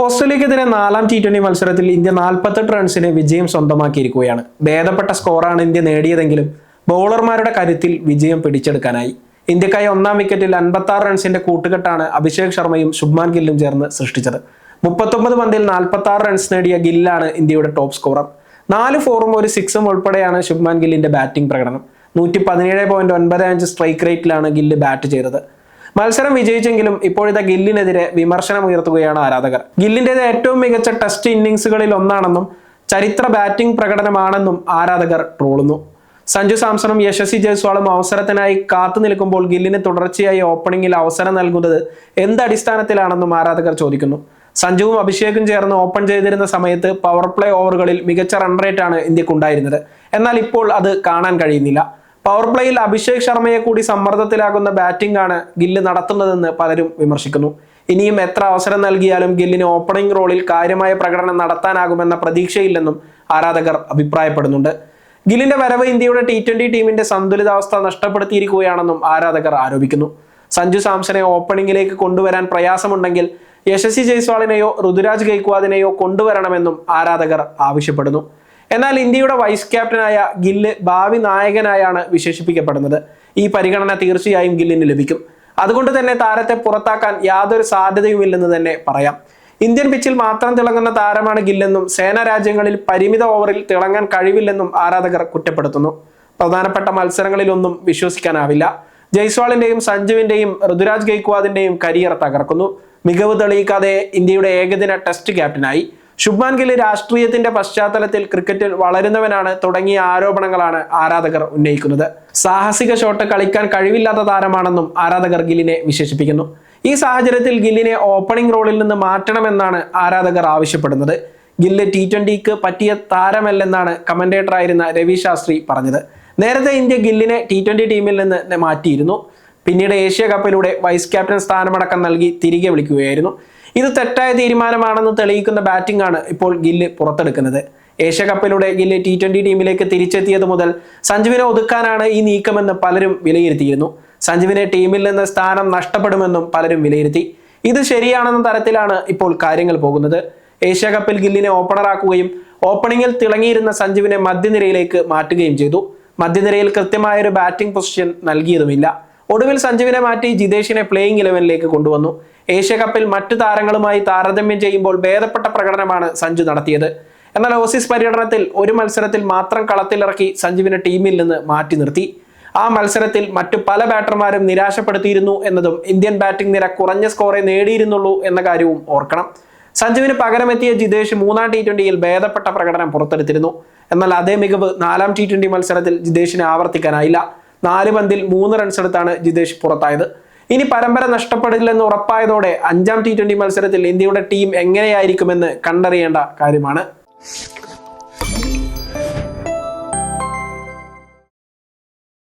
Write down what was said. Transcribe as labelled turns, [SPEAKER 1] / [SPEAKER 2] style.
[SPEAKER 1] ഓസ്ട്രേലിയക്കെതിരെ നാലാം T twenty മത്സരത്തിൽ India നാൽപ്പത്തെട്ട് റൺസിന് വിജയം സ്വന്തമാക്കിയിരിക്കുകയാണ്. ഭേദപ്പെട്ട സ്കോറാണ് ഇന്ത്യ നേടിയതെങ്കിലും ബൗളർമാരുടെ കരുത്തിൽ വിജയം പിടിച്ചെടുക്കാനായി. ഇന്ത്യക്കായി ഒന്നാം വിക്കറ്റിൽ അൻപത്തി ആറ് റൺസിന്റെ കൂട്ടുകെട്ടാണ് അഭിഷേക് ശർമ്മയും ശുഭ്മാൻ ഗില്ലും ചേർന്ന് സൃഷ്ടിച്ചത്. മുപ്പത്തൊമ്പത് പന്തിൽ നാൽപ്പത്തി ആറ് റൺസ് നേടിയ ഗില്ലാണ് ഇന്ത്യയുടെ ടോപ്പ് സ്കോറർ നാല് ഫോറും ഒരു സിക്സും ഉൾപ്പെടെയാണ് ശുഭ്മാൻ ഗില്ലിന്റെ ബാറ്റിംഗ് പ്രകടനം. നൂറ്റി പതിനേഴ് പോയിന്റ് ഒൻപത് അഞ്ച് സ്ട്രൈക്ക് റേറ്റിലാണ് ഗില്ല് ബാറ്റ് ചെയ്തത്. മത്സരം വിജയിച്ചെങ്കിലും ഇപ്പോഴത്തെ ഗില്ലിനെതിരെ വിമർശനം ഉയർത്തുകയാണ് ആരാധകർ. ഗില്ലിന്റെത് ഏറ്റവും മികച്ച ടെസ്റ്റ് ഇന്നിങ്സുകളിൽ ഒന്നാണെന്നും ചരിത്ര ബാറ്റിംഗ് പ്രകടനമാണെന്നും ആരാധകർ ട്രോളുന്നു. സഞ്ജു സാംസണും യശസ്വി ജയ്സ്വാളും അവസരത്തിനായി കാത്തു നിൽക്കുമ്പോൾ ഗില്ലിന് തുടർച്ചയായി ഓപ്പണിംഗിൽ അവസരം നൽകുന്നത് എന്ത് അടിസ്ഥാനത്തിലാണെന്നും ആരാധകർ ചോദിക്കുന്നു. സഞ്ജുവും അഭിഷേകും ചേർന്ന് ഓപ്പൺ ചെയ്തിരുന്ന സമയത്ത് പവർ പ്ലേ ഓവറുകളിൽ മികച്ച റൺ റേറ്റാണ് ഇന്ത്യക്കുണ്ടായിരുന്നത്. എന്നാൽ ഇപ്പോൾ അത് കാണാൻ കഴിയുന്നില്ല. പവർ പ്ലേയിൽ അഭിഷേക് ശർമ്മയെ കൂടി സമ്മർദ്ദത്തിലാകുന്ന ബാറ്റിംഗ് ആണ് ഗില്ല് നടത്തുന്നതെന്ന് പലരും വിമർശിക്കുന്നു. ഇനിയും എത്ര അവസരം നൽകിയാലും ഗില്ലിന് ഓപ്പണിംഗ് റോളിൽ കാര്യമായ പ്രകടനം നടത്താനാകുമെന്ന പ്രതീക്ഷയില്ലെന്നും ആരാധകർ അഭിപ്രായപ്പെടുന്നുണ്ട്. ഗില്ലിന്റെ വരവ് ഇന്ത്യയുടെ ടി ട്വന്റി ടീമിന്റെ സന്തുലിതാവസ്ഥ നഷ്ടപ്പെടുത്തിയിരിക്കുകയാണെന്നും ആരാധകർ ആരോപിക്കുന്നു. സഞ്ജു സാംസനെ ഓപ്പണിംഗിലേക്ക് കൊണ്ടുവരാൻ പ്രയാസമുണ്ടെങ്കിൽ യശസ്വി ജയ്സ്വാളിനെയോ ഋതുരാജ് ഗൈക്വാദിനെയോ കൊണ്ടുവരണമെന്നും ആരാധകർ ആവശ്യപ്പെടുന്നു. എന്നാൽ ഇന്ത്യയുടെ വൈസ് ക്യാപ്റ്റനായ ഗില്ല് ഭാവി നായകനായാണ് വിശേഷിപ്പിക്കപ്പെടുന്നത്. ഈ പരിഗണന തീർച്ചയായും ഗില്ലിന് ലഭിക്കും. അതുകൊണ്ട് തന്നെ താരത്തെ പുറത്താക്കാൻ യാതൊരു സാധ്യതയുമില്ലെന്ന് തന്നെ പറയാം. ഇന്ത്യൻ പിച്ചിൽ മാത്രം തിളങ്ങുന്ന താരമാണ് ഗില്ലെന്നും സേനാ രാജ്യങ്ങളിൽ പരിമിത ഓവറിൽ തിളങ്ങാൻ കഴിവില്ലെന്നും ആരാധകർ കുറ്റപ്പെടുത്തുന്നു. പ്രധാനപ്പെട്ട മത്സരങ്ങളിലൊന്നും വിശ്വസിക്കാനാവില്ല. ജയ്സ്വാളിന്റെയും സഞ്ജുവിന്റെയും ഋതുരാജ് ഗെയ്ക്വാദിന്റെയും കരിയർ തകർക്കുന്നു. മികവ് തെളിയിക്കാതെ ഇന്ത്യയുടെ ഏകദിന ടെസ്റ്റ് ക്യാപ്റ്റനായി ശുഭ്മാൻ ഗിൽ രാഷ്ട്രീയത്തിന്റെ പശ്ചാത്തലത്തിൽ ക്രിക്കറ്റിൽ വളരുന്നവനാണ് തുടങ്ങിയ ആരോപണങ്ങളാണ് ആരാധകർ ഉന്നയിക്കുന്നത്. സാഹസിക ഷോട്ട് കളിക്കാൻ കഴിവില്ലാത്ത താരമാണെന്നും ആരാധകർ ഗില്ലിനെ വിശേഷിപ്പിക്കുന്നു. ഈ സാഹചര്യത്തിൽ ഗില്ലിനെ ഓപ്പണിംഗ് റോളിൽ നിന്ന് മാറ്റണമെന്നാണ് ആരാധകർ ആവശ്യപ്പെടുന്നത്. ഗില്ല് ടി ട്വന്റിക്ക് പറ്റിയ താരമല്ലെന്നാണ് കമന്റേറ്ററായിരുന്ന രവി ശാസ്ത്രി പറഞ്ഞത്. നേരത്തെ ഇന്ത്യ ഗില്ലിനെ ടി ട്വന്റി ടീമിൽ നിന്ന് മാറ്റിയിരുന്നു. പിന്നീട് ഏഷ്യ കപ്പിലൂടെ വൈസ് ക്യാപ്റ്റൻ സ്ഥാനമടക്കം നൽകി തിരികെ വിളിക്കുകയായിരുന്നു. ഇത് തെറ്റായ തീരുമാനമാണെന്ന് തെളിയിക്കുന്ന ബാറ്റിംഗ് ആണ് ഇപ്പോൾ ഗില്ല് പുറത്തെടുക്കുന്നത്. ഏഷ്യ കപ്പിലൂടെ ഗില്ല് ടി ട്വന്റി ടീമിലേക്ക് തിരിച്ചെത്തിയത് മുതൽ സഞ്ജുവിനെ ഒതുക്കാനാണ് ഈ നീക്കമെന്ന് പലരും വിലയിരുത്തിയിരുന്നു. സഞ്ജുവിനെ ടീമിൽ നിന്ന് സ്ഥാനം നഷ്ടപ്പെടുമെന്നും പലരും വിലയിരുത്തി. ഇത് ശരിയാണെന്ന തരത്തിലാണ് ഇപ്പോൾ കാര്യങ്ങൾ പോകുന്നത്. ഏഷ്യ കപ്പിൽ ഗില്ലിനെ ഓപ്പണറാക്കുകയും ഓപ്പണിംഗിൽ തിളങ്ങിയിരുന്ന സഞ്ജുവിനെ മധ്യനിരയിലേക്ക് മാറ്റുകയും ചെയ്തു. മധ്യനിരയിൽ കൃത്യമായ ഒരു ബാറ്റിംഗ് പൊസിഷൻ നൽകിയതുമില്ല. ഒടുവിൽ സഞ്ജുവിനെ മാറ്റി ജിതേഷിനെ പ്ലേയിങ് ഇലവനിലേക്ക് കൊണ്ടുവന്നു. ഏഷ്യ കപ്പിൽ മറ്റു താരങ്ങളുമായി താരതമ്യം ചെയ്യുമ്പോൾ ഭേദപ്പെട്ട പ്രകടനമാണ് സഞ്ജു നടത്തിയത്. എന്നാൽ ഓസീസ് പര്യടനത്തിൽ ഒരു മത്സരത്തിൽ മാത്രം കളത്തിലിറക്കി സഞ്ജുവിനെ ടീമിൽ നിന്ന് മാറ്റി നിർത്തി. ആ മത്സരത്തിൽ മറ്റു പല ബാറ്റർമാരും നിരാശപ്പെടുത്തിയിരുന്നു എന്നതും ഇന്ത്യൻ ബാറ്റിംഗ് നിര കുറഞ്ഞ സ്കോറെ നേടിയിരുന്നുള്ളൂ എന്ന കാര്യവും ഓർക്കണം. സഞ്ജുവിന് പകരമെത്തിയ ജിതേഷ് മൂന്നാം ടി ട്വന്റിയിൽ ഭേദപ്പെട്ട പ്രകടനം പുറത്തെടുത്തിരുന്നു. എന്നാൽ അതേ മികവ് നാലാം ടി ട്വന്റി മത്സരത്തിൽ ജിതേഷിന് ആവർത്തിക്കാനായില്ല. നാല് പന്തിൽ മൂന്ന് റൺസ് എടുത്താണ് ജിതേഷ് പുറത്തായത്. ഇനി പരമ്പര നഷ്ടപ്പെടില്ലെന്ന് ഉറപ്പായതോടെ അഞ്ചാം ടി ട്വന്റി മത്സരത്തിൽ ഇന്ത്യയുടെ ടീം എങ്ങനെയായിരിക്കുമെന്ന് കണ്ടറിയേണ്ട കാര്യമാണ്.